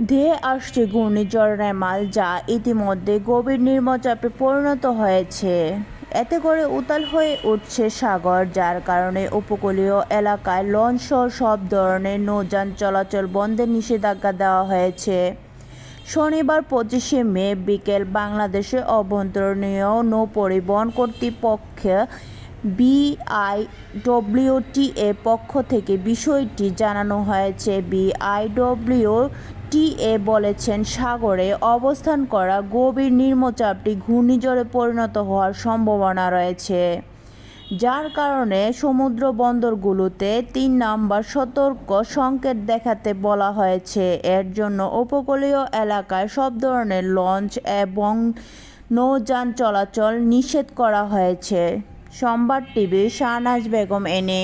ধেয়ে আসছে ঘূর্ণিঝড় রেমাল, যা ইতিমধ্যে গভীর নিম্নচাপে পরিণত হয়েছে। এতে করে উতাল হয়ে উঠছে সাগর, যার কারণে উপকূলীয় এলাকায় লঞ্চ সহ সব ধরনের নৌযান চলাচল বন্ধের নিষেধাজ্ঞা দেওয়া হয়েছে। শনিবার পঁচিশে মে বিকেল বাংলাদেশে অভ্যন্তরীণ নৌ পরিবহন কর্তৃপক্ষ বিআইডব্লিউটি এর পক্ষ থেকে বিষয়টি জানানো হয়েছে। বিআইডব্লিউটি এ বলেছেন, সাগরে অবস্থান করা গভীর নিম্নচাপটি ঘূর্ণিঝড়ে পরিণত হওয়ার সম্ভাবনা রয়েছে, যার কারণে সমুদ্র বন্দরগুলোতে তিন নম্বর সতর্ক সংকেত দেখাতে বলা হয়েছে। এর জন্য উপকূলীয় এলাকায় সব ধরনের লঞ্চ এবং নৌযান চলাচল নিষেধ করা হয়েছে। সোমবার টিভি শাহনাজ বেগম এনে